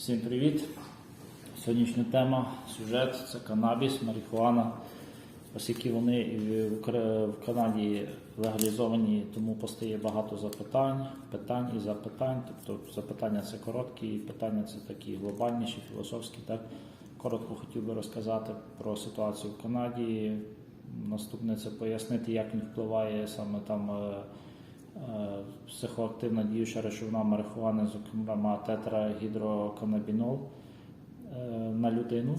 Всім привіт! Сьогоднішня тема, сюжет це канабіс, марихуана. Оскільки вони в Канаді легалізовані, тому постає багато запитань, питань і запитань. Тобто запитання це короткі, питання це такі глобальніші, філософські. Так коротко хотів би розказати про ситуацію в Канаді. Наступне це пояснити, як він впливає саме там. Е, психоактивна діюча речовина марихуани, зокрема тетрагідроканабінол е, на людину.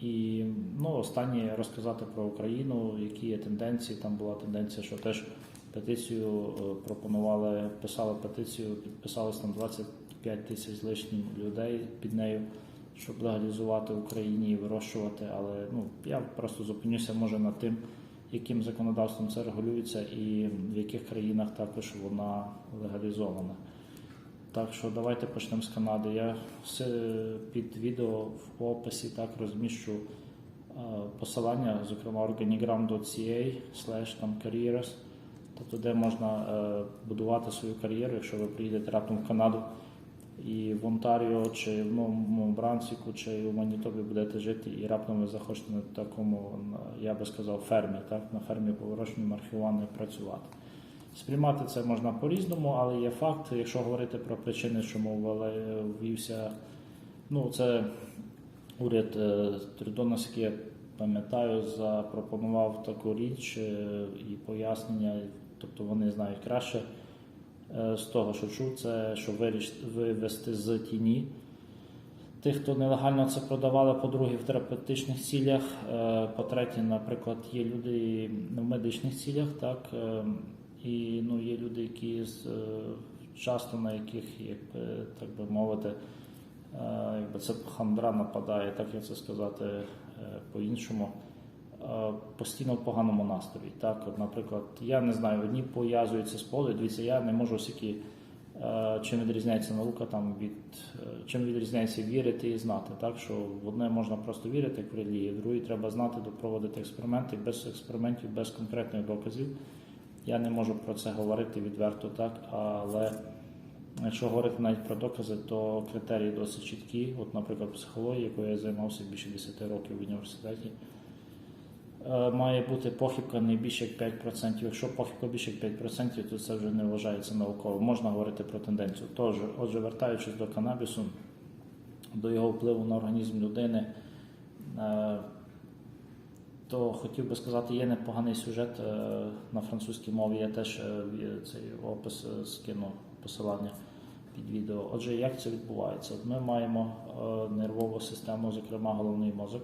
І ну, останнє розказати про Україну, які є тенденції. Там була тенденція, що теж петицію е, пропонували, писали петицію, підписалось там 25 тисяч з лишнім людей під нею, щоб легалізувати в Україні і вирощувати. Але ну, я просто зупинюся може над тим, яким законодавством це регулюється і в яких країнах також вона легалізована. Так що давайте почнемо з Канади. Я все під відео в описі так розміщу е, посилання, зокрема organigram.ca slash careers, тобто де можна е, будувати свою кар'єру, якщо ви приїдете раптом в Канаду і в Онтаріо, чи в Новому Брансвіку, чи в Манітобі будете жити, і раптом ви захочете на такому, я би сказав, фермі, так, на фермі по вирощенню марихуани працювати. Сприймати це можна по-різному, але є факт, якщо говорити про причини, чому ввівся, ну це уряд е, Трюдо, наскільки я пам'ятаю, запропонував таку річ е, і пояснення, тобто вони знають краще з того, що чув, це що виріш- вивести з тіні. Тих, хто нелегально це продавали, по-друге, в терапевтичних цілях. Е, По-третє, наприклад, є люди в медичних цілях, так, е, і ну, є люди, які е, часто на яких, якби, так би мовити, е, якби це хандра нападає, так як це сказати е, по-іншому. Е, Постійно в поганому настрої. Так, от, наприклад, я не знаю, одні пов'язуються з поле. Дивіться, я не можу оскільки Е, чим відрізняється наука там від е, чим відрізняється вірити і знати. Так що в одне можна просто вірити, як в релігії, в друге треба знати, допроводити експерименти без експериментів, без конкретних доказів. Я не можу про це говорити відверто так, але якщо говорити навіть про докази, то критерії досить чіткі. От, наприклад, психологія, якою я займався більше 10 років в університеті. Е, Має бути похибка не більше як 5%. Якщо похибка більше як 5%, то це вже не вважається науково. Можна говорити про тенденцію. Тож, отже, вертаючись до канабісу, до його впливу на організм людини, е, то хотів би сказати, є непоганий сюжет е, на французькій мові. Я теж цей опис скину посилання під відео. Отже, як це відбувається? Ми маємо нервову систему, зокрема головний мозок,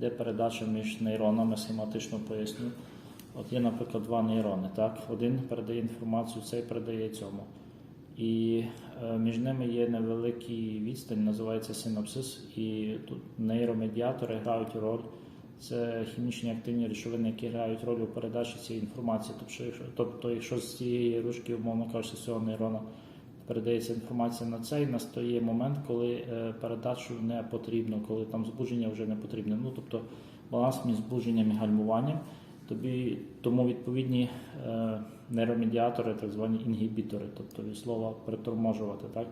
де передача між нейронами схематично поясню. От є, наприклад, два нейрони. Так? Один передає інформацію, цей передає цьому. І е, між ними є невеликий відстань, називається синапсис, і тут нейромедіатори грають роль. Це хімічні активні речовини, які грають роль у передачі цієї інформації. Тобто, якщо, тобто, з цієї ручки, умовно кажучи, з цього нейрона передається інформація на цей, настає момент, коли е, передачу не потрібно, коли там збудження вже не потрібне. Ну тобто баланс між збудженням і гальмуванням. Тобі тому відповідні е, нейромедіатори, так звані інгібітори, тобто від слова приторможувати, так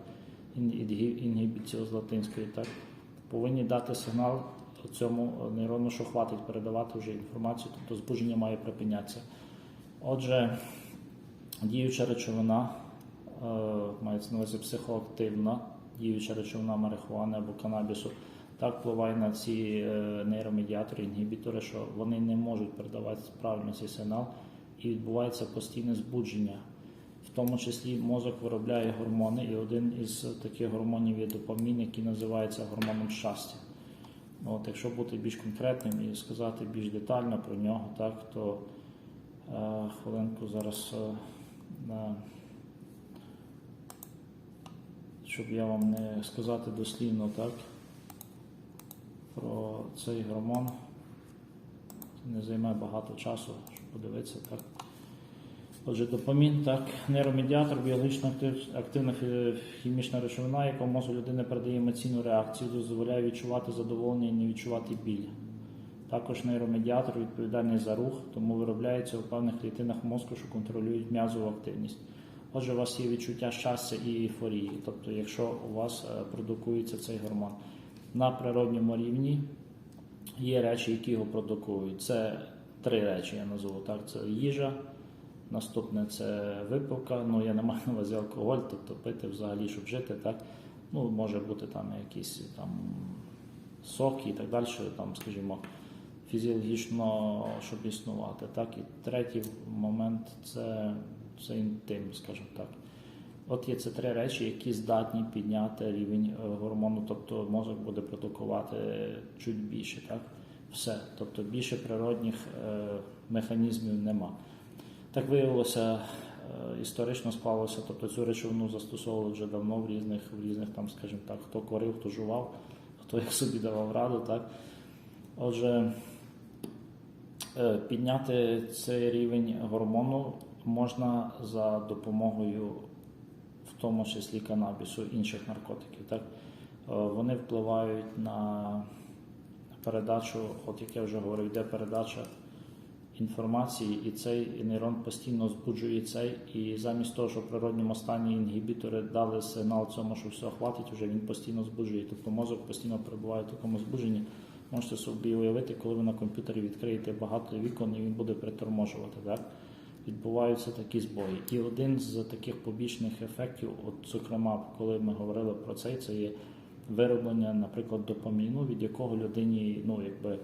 інгібіціо з латинської, так повинні дати сигнал цьому нейрону, що хватить передавати вже інформацію, тобто збудження має припинятися. Отже, діюча речовина мається на увазі психоактивна діюча речовина марихуани або канабісу, так впливає на ці е, нейромедіатори, інгібітори, що вони не можуть передавати правильно цей сигнал, і відбувається постійне збудження. В тому числі мозок виробляє гормони, і один із таких гормонів є допамін, який називається гормоном щастя. От, якщо бути більш конкретним і сказати більш детально про нього, так, то е, хвилинку зараз, е, щоб я вам не сказати дослівно так, про цей гормон. Не займе багато часу, щоб подивитися так. Отже, допамін, так, нейромедіатор, біологічно активна хімічна речовина, яка в мозку людини передає емоційну реакцію, дозволяє відчувати задоволення і не відчувати біль. Також нейромедіатор відповідальний за рух, тому виробляється у певних клітинах мозку, що контролюють м'язову активність. Отже, у вас є відчуття щастя і ейфорії. Тобто, якщо у вас е, продукується цей гормон на природньому рівні, є речі, які його продукують. Це три речі, я назву так: це їжа. Наступне це випивка. Ну я не маю на увазі алкоголь, тобто пити взагалі, щоб жити, так. Ну, може бути там якісь там соки і так далі, там, скажімо, фізіологічно, щоб існувати. Так. І третій момент це, це інтим, скажімо так. От є це три речі, які здатні підняти рівень е, гормону, тобто мозок буде продукувати чуть більше. Так? Все. Тобто більше природних е, механізмів нема. Так виявилося, е, історично склалося, тобто цю речовину застосовували вже давно в різних, в різних там, скажімо так, хто корив, хто жував, хто як собі давав раду. Так? Отже, е, підняти цей рівень гормону можна за допомогою, в тому числі канабісу, інших наркотиків. Так? Е, Вони впливають на передачу, от як я вже говорив, йде передача інформації, і цей нейрон постійно збуджує цей, і замість того, що в природньому стані інгібітори дали сигнал цьому, що все хватить, вже він постійно збуджує. Тобто мозок постійно перебуває в такому збудженні. Можете собі уявити, коли ви на комп'ютері відкриєте багато вікон, і він буде приторможувати. Так? Відбуваються такі збої. І один з таких побічних ефектів, от, зокрема, коли ми говорили про це, це є вироблення, наприклад, допаміну, від якого людині, ну, якби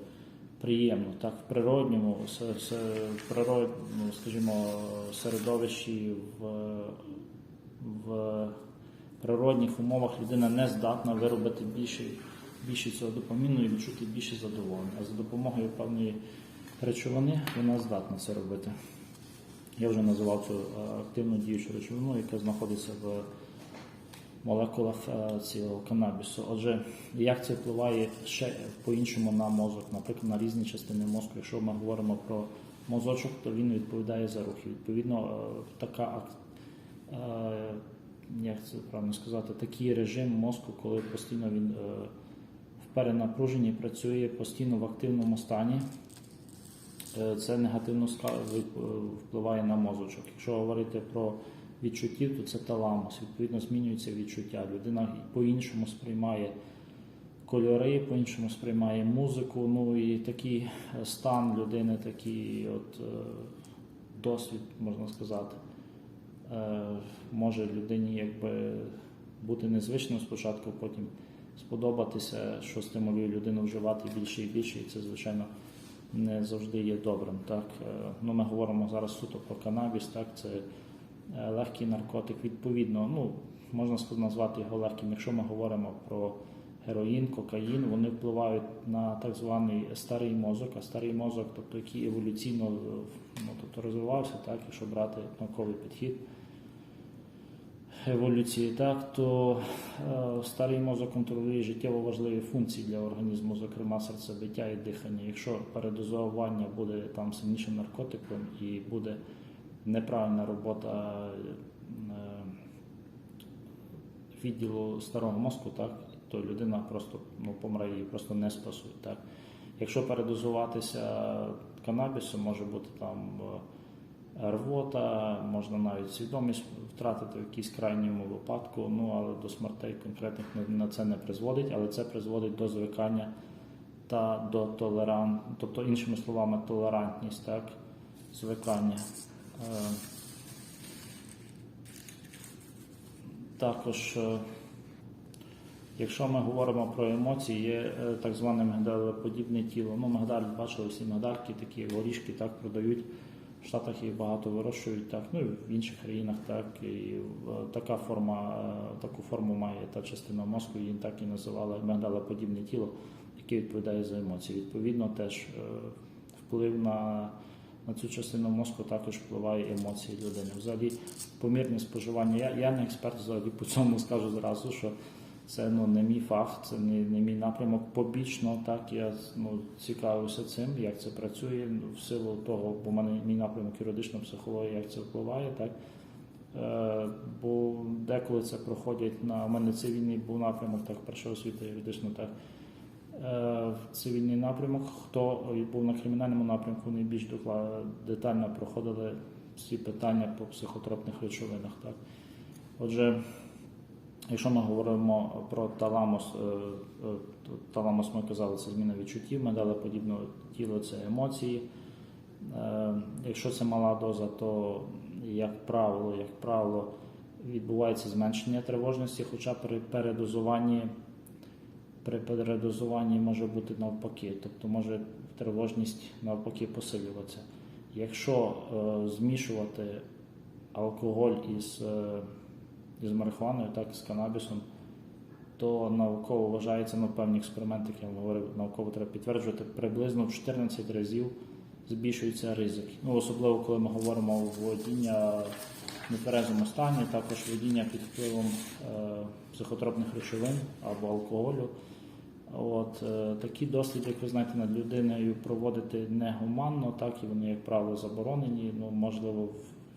приємно, так, в природньому, в природ, ну, скажімо, середовищі, в, в природних умовах людина не здатна виробити більше, більше цього допаміну і відчути більше задоволення. А за допомогою певної речовини вона здатна це робити. Я вже називав цю е, активну діючу речовину, яка знаходиться в молекулах е, цього канабісу. Отже, як це впливає ще по-іншому на мозок, наприклад, на різні частини мозку. Якщо ми говоримо про мозочок, то він відповідає за рухи. Відповідно, е, така як це правильно сказати, такий режим мозку, коли постійно він в перенапруженні працює, постійно в активному стані. Е, Це негативно е, впливає на мозочок. Якщо говорити про відчуттів, то це таламус. Відповідно, змінюється відчуття. Людина по-іншому сприймає кольори, по-іншому сприймає музику. Ну і такий е, стан людини, такий от досвід, можна сказати, може людині якби бути незвичним спочатку, потім сподобатися, що стимулює людину вживати більше і більше, і це, звичайно, не завжди є добрим. Так? Е, Ну, ми говоримо зараз суто про канабіс, так? це е, легкий наркотик. Відповідно, ну, можна назвати його легким. Якщо ми говоримо про героїн, кокаїн, вони впливають на так званий старий мозок, а старий мозок, тобто який еволюційно е, ну, тобто, розвивався, так? якщо брати науковий підхід еволюції, так, то старий мозок контролює життєво важливі функції для організму, зокрема серцебиття і дихання. Якщо передозування буде там сильнішим наркотиком і буде неправильна робота відділу старого мозку, так, то людина просто ну, помре її просто не спасуть. Так. Якщо передозуватися канабісом, може бути там рвота, можна навіть свідомість втратити в якійсь крайньому випадку, ну але до смертей конкретних на це не призводить, але це призводить до звикання та до толерант, тобто іншими словами, толерантність, так, звикання. Е, Також, е, якщо ми говоримо про емоції, є е, так зване мигдалеподібне тіло. Ну, мигдаль, бачили всі мигдальки, такі горішки так продають. В Штатах їх багато вирощують, так, ну і в інших країнах так. І така форма, е, таку форму має та частина мозку, її так і називали мигдалеподібне тіло, яке відповідає за емоції. Відповідно, теж е, вплив на, на цю частину мозку також впливає емоції людини. Взагалі, помірне споживання. Я, я не експерт взагалі по цьому скажу зразу, що це ну, не мій фах, це не, не мій напрямок. Побічно так я ну, цікавився цим, як це працює ну, в силу того, бо в мене мій напрямок юридична психологія, як це впливає, так. Е, бо деколи це проходять на у мене цивільний був напрямок, так, перша освіта юридична, так. Е, Цивільний напрямок, хто був на кримінальному напрямку, найбільш детально проходили всі питання по психотропних речовинах. Так. Отже, якщо ми говоримо про таламус, е, е, таламус ми казали, це зміна відчуттів, медали подібного тіло це емоції. Е, Якщо це мала доза, то як правило, як правило, відбувається зменшення тривожності, хоча при передозуванні при передозуванні може бути навпаки, тобто може тривожність навпаки посилюватися. Якщо е, змішувати алкоголь із, е, із марихуаною, так і з канабісом, то науково вважається, ну певні експерименти, як я вам говорив, науково треба підтверджувати, приблизно в 14 разів збільшується ризик. Ну, особливо, коли ми говоримо водіння в нетверезому стані, також водіння під впливом е, психотропних речовин або алкоголю. От, е, такі досліди, як ви знаєте, над людиною проводити негуманно, так і вони, як правило, заборонені. Ну, можливо,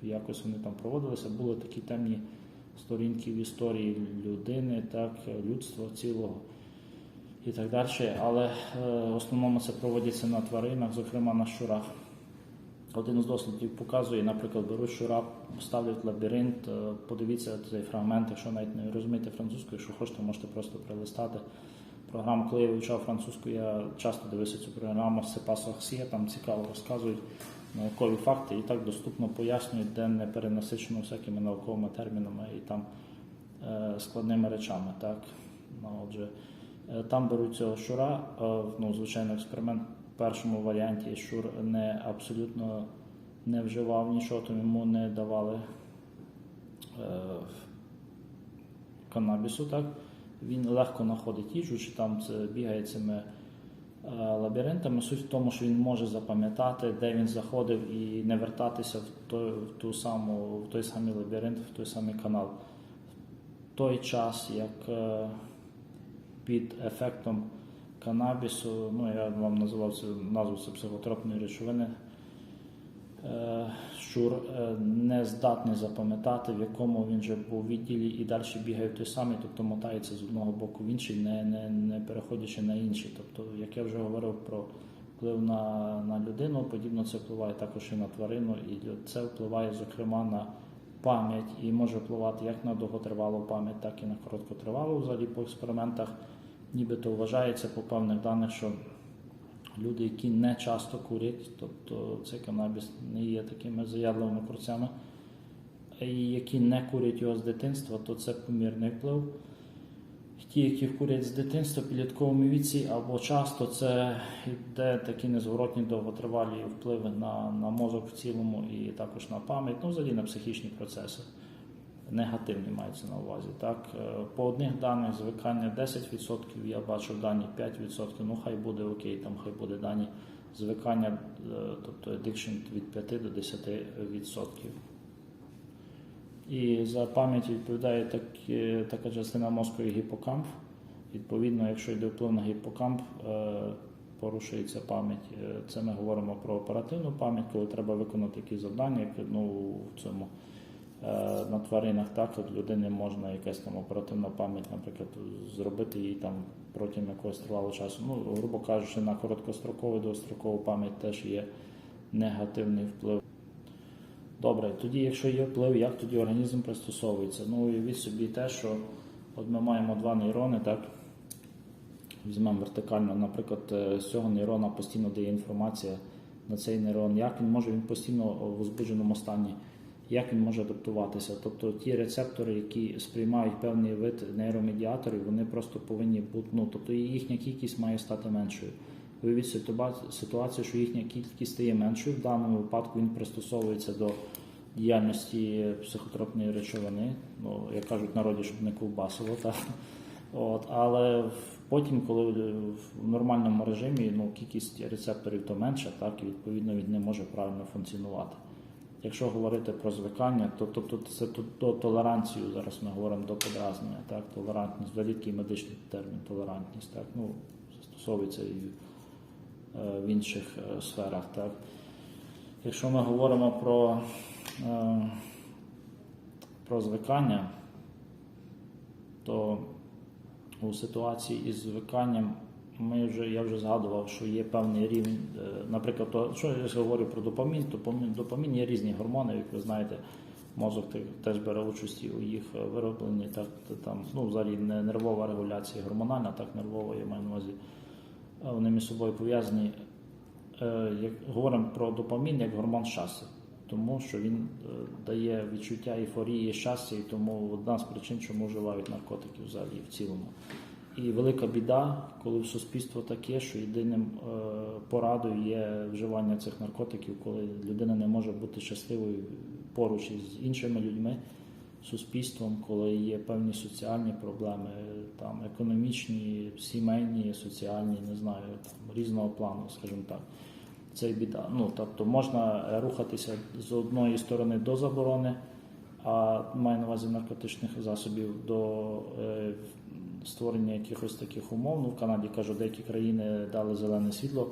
якось вони там проводилися. Були такі темні сторінки в історії людини, так, людства цілого і так далі. Але е, в основному це проводиться на тваринах, зокрема на щурах. Один з дослідів показує, наприклад, беруть щура, ставлять лабіринт, е, подивіться цей фрагмент, якщо навіть не розумієте французьку, якщо хочете, можете просто прилистати. Програму, коли я вивчав французьку, я часто дивився цю програму Сепасо Ахсія, там цікаво розказують наукові факти і так доступно пояснюють, де не перенасичено всякими науковими термінами і там е, складними речами. Так? Ну, отже, е, там беруть цього щура, е, ну, звичайно, експеримент в першому варіанті щур не абсолютно не вживав нічого, тому йому не давали канабісу. Так? Він легко знаходить їжу, чи там бігає цими лабіринтами. Суть в тому, що він може запам'ятати, де він заходив, і не вертатися в той, в ту саму, в той самий лабіринт, в той самий канал. В той час, як е, під ефектом канабісу, ну я вам називав це назву це психотропної речовини. Е, Щур е, не здатний запам'ятати, в якому він вже був відділі, і далі бігає той самий, тобто мотається з одного боку в інший, не, не, не переходячи на інший. Тобто, як я вже говорив про вплив на, на людину, подібно це впливає також і на тварину, і це впливає, зокрема, на пам'ять і може впливати як на довготривалу пам'ять, так і на короткотривалу. Взагалі по експериментах нібито вважається по певних даних, що люди, які не часто курять, тобто цей канабіс не є такими заядливими курцями, і які не курять його з дитинства, то це помірний вплив. Ті, які курять з дитинства підлітковому віці, або часто це йде такі незворотні довготривалі впливи на, на мозок в цілому і також на пам'ять, ну взагалі на психічні процеси. Негативні маються на увазі. Так? Е, По одних даних звикання 10%, я бачив дані 5%, ну хай буде окей, там хай буде дані звикання, е, тобто addiction від 5 до 10%. І за пам'ять відповідає так, е, така частина мозку, як гіпокамп. Відповідно, якщо йде вплив на гіпокамп, порушується пам'ять. Це ми говоримо про оперативну пам'ять, коли треба виконати якісь завдання, як ну, в цьому на тваринах, так от людини можна якась там оперативна пам'ять, наприклад, зробити їй там протягом якогось тривалого часу. Ну, грубо кажучи, на короткострокову довгострокову пам'ять теж є негативний вплив. Добре, тоді, якщо є вплив, як тоді організм пристосовується? Ну, уявіть собі те, що от ми маємо два нейрони, так? Візьмемо вертикально, наприклад, е, з цього нейрона постійно дає інформація на цей нейрон, як він може він постійно в возбудженому стані, як він може адаптуватися. Тобто ті рецептори, які сприймають певний вид нейромедіаторів, вони просто повинні бути, ну, тобто їхня кількість має стати меншою. Уявіть ситуацію, що їхня кількість стає меншою. В даному випадку він пристосовується до діяльності психотропної речовини. Ну, як кажуть народі, щоб не? От, але потім, коли в нормальному режимі ну, кількість рецепторів то менша, так, і відповідно він не може правильно функціонувати. Якщо говорити про звикання, то тобто це тут до толеранцію, зараз ми говоримо до подразнення, так, толерантність, такий медичний термін толерантність, так, ну, застосовується і е, в інших е, сферах. Так. Якщо ми говоримо про, е, про звикання, то у ситуації із звиканням ми вже, я вже згадував, що є певний рівень, е, наприклад, то, що я говорю про допамін, допамін, допамін є різні гормони, як ви знаєте, мозок теж бере участь у їх е, виробленні, так, там, ну, взагалі не нервова регуляція гормональна, так нервова, я маю на увазі. Вони між собою пов'язані. Е, Як говоримо про допамін як гормон щастя, тому що він дає відчуття ейфорії, щастя, і тому одна з причин, чому вживають наркотики взагалі в цілому. І велика біда, коли в суспільство таке, що єдиним е, порадою є вживання цих наркотиків, коли людина не може бути щасливою поруч із іншими людьми, суспільством, коли є певні соціальні проблеми, там економічні, сімейні, соціальні, не знаю, там різного плану, скажімо так. Це біда. Ну тобто можна рухатися з одної сторони до заборони, а маю на увазі наркотичних засобів до е, створення якихось таких умов. Ну, в Канаді кажу, деякі країни дали зелене світло.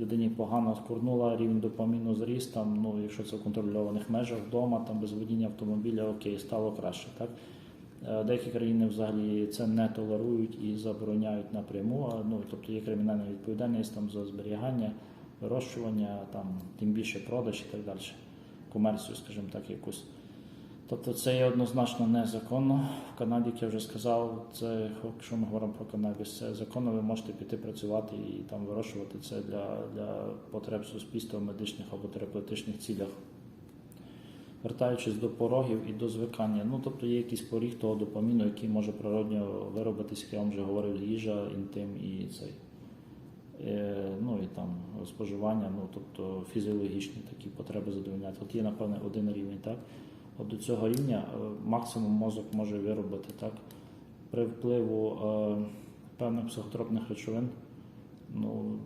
Людині погано скурнула, рівень допаміну зріс, там, ну, якщо це в контрольованих межах, вдома, там, без водіння автомобіля, окей, стало краще. Так? Е, Деякі країни взагалі це не толерують і забороняють напряму. Ну, тобто є кримінальна відповідальність там, за зберігання, вирощування, там, тим більше продаж і так далі. Комерцію, скажімо так, якусь. Тобто це є однозначно незаконно. В Канаді, як я вже сказав, це, якщо ми говоримо про канабіс, це законно, ви можете піти працювати і там вирощувати це для, для потреб суспільства в медичних або терапевтичних цілях. Вертаючись до порогів і до звикання, ну тобто є якийсь поріг того допаміну, який може природньо виробитися, як я вам вже говорив, їжа, інтим і цей. Е, ну і там споживання, ну тобто фізіологічні такі потреби задовольняти. От є, напевне, один рівень, так? От до цього рівня е, максимум мозок може виробити так. При впливу е, певних психотропних речовин, ну,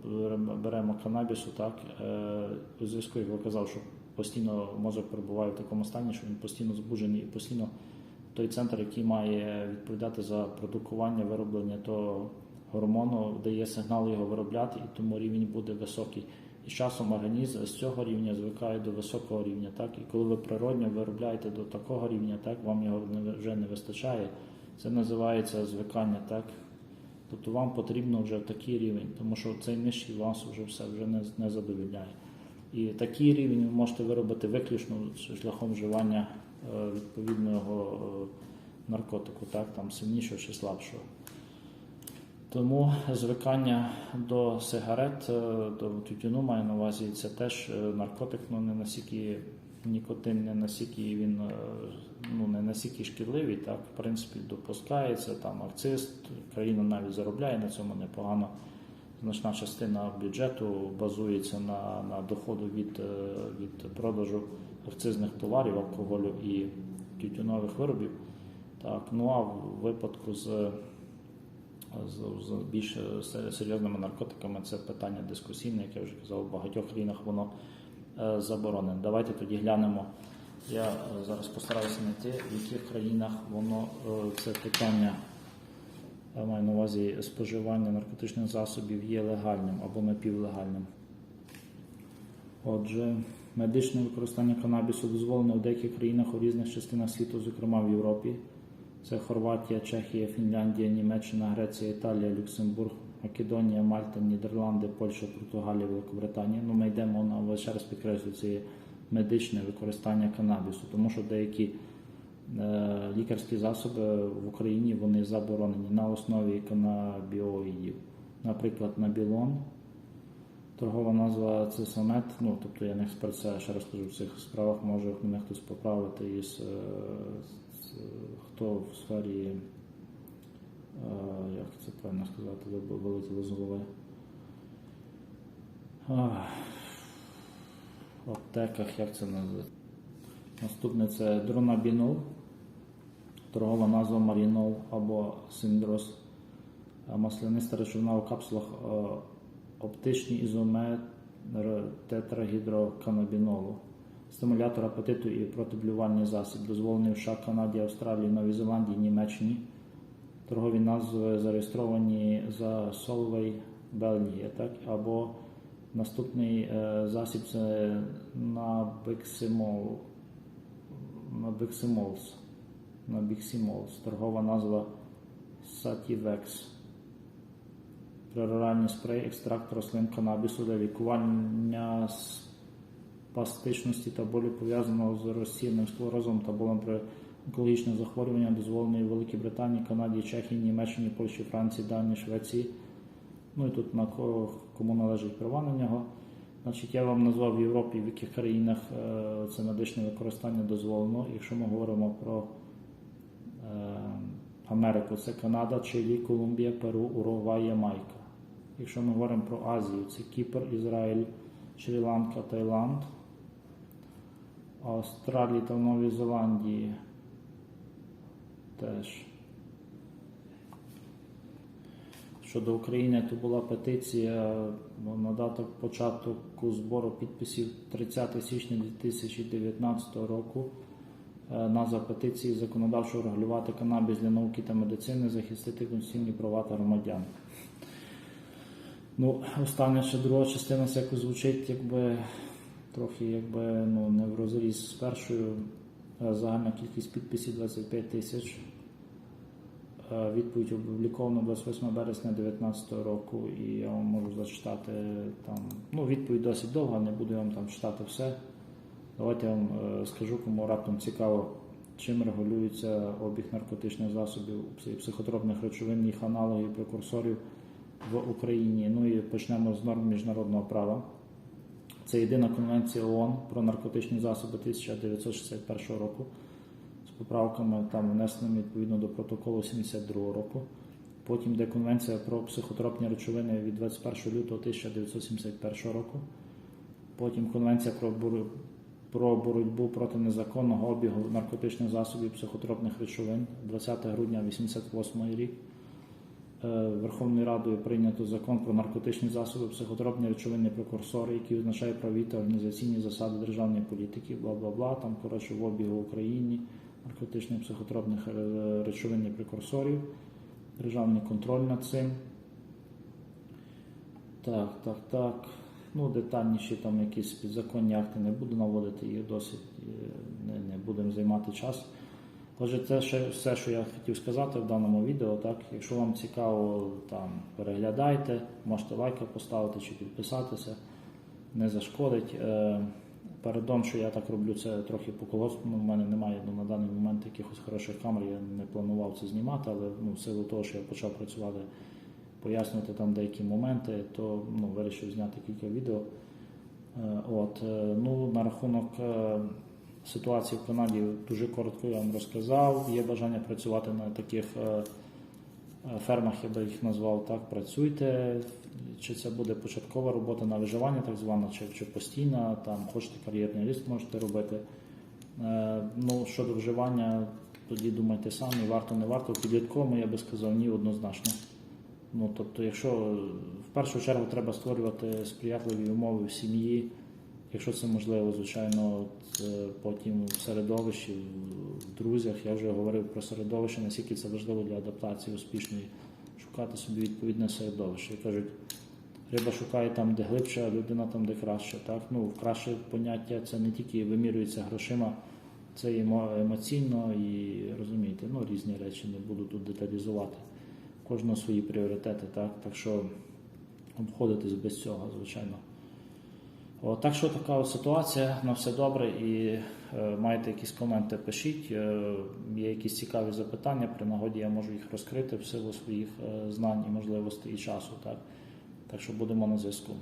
беремо- канабісу, так, е, у зв'язку, як я казав, що постійно мозок перебуває в такому стані, що він постійно збуджений і постійно той центр, який має відповідати за продукування, вироблення того гормону, дає сигнал його виробляти, і тому рівень буде високий. І часом організм з цього рівня звикає до високого рівня. Так? І коли ви природньо виробляєте до такого рівня, так, вам його вже не вистачає. Це називається звикання. Так? Тобто вам потрібно вже такий рівень, тому що цей нижчий вас вже все вже не, не задовільняє. І такий рівень ви можете виробити виключно шляхом вживання е, відповідного е, наркотику, так, там сильнішого чи слабшого. Тому звикання до сигарет, е, до тютюну маю на увазі, це теж е, наркотик, ну не настільки нікотин, не настільки він е, ну, не настільки шкідливий, так, в принципі, допускається, там акциз, країна навіть заробляє на цьому непогано. Значна частина бюджету базується на, на доходу від, від продажу акцизних товарів, алкоголю і тютюнових виробів. Так, ну а в випадку з з, з більш серйозними наркотиками це питання дискусійне, як я вже казав, в багатьох країнах воно е, заборонене. Давайте тоді глянемо. Я е, зараз постараюся знайти, в яких країнах воно е, це питання. Я маю на увазі споживання наркотичних засобів є легальним або напівлегальним. Отже, медичне використання канабісу дозволено в деяких країнах у різних частинах світу, зокрема в Європі. Це Хорватія, Чехія, Фінляндія, Німеччина, Греція, Італія, Люксембург, Македонія, Мальта, Нідерланди, Польща, Португалія, Великобританія. Ну, ми йдемо на ще раз підкреслюю, це медичне використання канабісу, тому що деякі е, лікарські засоби в Україні вони заборонені на основі канабіоїдів. Наприклад, набілон, торгова назва цисомет, ну тобто я не експерт, це ще раз кажу, в цих справах може мене хтось поправити із е, хто в сфері, е, як це правильно сказати, ви- вилетіло з голови. В аптеках, як це називається? Наступне це дронабінол, торгова назва марінол або синдрос, А масляниста речовина у капсулах е, оптичний ізомер тетрагідроканабінолу, стимулятор апетиту і протиблювальний засіб, дозволений в США, Канаді, Австралії, Новій Зеландії, Німеччині. Торгові назви зареєстровані за Solvay Belgia, так? або наступний е, засіб це Nabiximol, Nabiximols, Nabiximols, торгова назва Sativex. пероральний спрей, екстракт рослин канабісу для лікування спастичності та болю пов'язаного з розсіяним склерозом та болем при онкологічних захворюваннях, дозволений у Великій Британії, Канаді, Чехії, Німеччині, Польщі, Франції, Данії, Швеції. Ну і тут на ко- кому належить права на нього. Значить, я вам назвав в Європі, в яких країнах е, це медичне використання дозволено. Якщо ми говоримо про е, Америку, це Канада, Чилі, Колумбія, Перу, Уругвай, Ямайка. Якщо ми говоримо про Азію, це Кіпр, Ізраїль, Шрі-Ланка, Таїланд, Австралії та Новій Зеландії теж. Щодо України, то була петиція ну, на дату початку збору підписів 30 січня 2019 року. Е, Назва петиції законодавчо регулювати канабіс для науки та медицини, захистити конституційні права та громадян. Ну, остання ще друга частина якось звучить, якби трохи якби ну, не в розріз з першою. Загальна кількість підписів 25 тисяч. Відповідь опублікована 28 березня 2019 року, і я вам можу зачитати там. Ну, відповідь досить довга, не буду вам там читати все. Давайте я вам е, скажу, кому раптом цікаво, чим регулюється обіг наркотичних засобів психотропних речовин, їх аналогів, прекурсорів в Україні. Ну і почнемо з норм міжнародного права. Це єдина конвенція ООН про наркотичні засоби 1961 року з поправками там внесеними відповідно до протоколу 72 року. Потім йде конвенція про психотропні речовини від 21 лютого 1971 року. Потім конвенція про, про боротьбу проти незаконного обігу наркотичних засобів психотропних речовин 20 грудня 1988 рік. Е, Верховною Радою прийнято закон про наркотичні засоби, психотропні речовини, прекурсори, який визначає праві та організаційні засади державної політики, бла бла бла. Там коротше в обігу в Україні наркотичних психотропних е, речовин і прекурсорів, державний контроль над цим. Так, так, так. Ну, детальніші там якісь підзаконні акти не буду наводити, їх досить е, не, не будемо займати час. Отже, це ще все, що я хотів сказати в даному відео. Так, якщо вам цікаво, там переглядайте, можете лайки поставити чи підписатися, не зашкодить. Е, Передом, що я так роблю, це трохи по колгоспу. У мене немає ну, на даний момент якихось хороших камер, я не планував це знімати, але ну, в силу того, що я почав працювати, пояснювати там деякі моменти, то ну, вирішив зняти кілька відео. Е, От, е, ну, на рахунок ситуації в Канаді дуже коротко я вам розказав. Є бажання працювати на таких е, е, фермах, я би їх назвав так. Працюйте. Чи це буде початкова робота на виживання, так звана, чи, чи постійна, там хочете кар'єрний ріст, можете робити. Е, Ну, щодо вживання, тоді думайте самі, варто, не варто. В підлітковому я би сказав ні, однозначно. Ну, тобто, якщо в першу чергу треба створювати сприятливі умови в сім'ї, якщо це можливо, звичайно, е, потім в середовищі, в- друзях, я вже говорив про середовище, наскільки це важливо для адаптації успішної, шукати собі відповідне середовище. Кажуть, риба шукає там, де глибше, а людина там, де краще. Так? Ну, краще поняття це не тільки вимірюється грошима, це і емоційно і розумієте, ну, різні речі не буду тут деталізувати. Кожного свої пріоритети, так? так що обходитись без цього, звичайно. О, так що така ситуація, на все добре і е, маєте якісь коменти, пишіть. Е, є якісь цікаві запитання, при нагоді я можу їх розкрити в силу своїх е, знань і можливостей і часу. Так, так що будемо на зв'язку.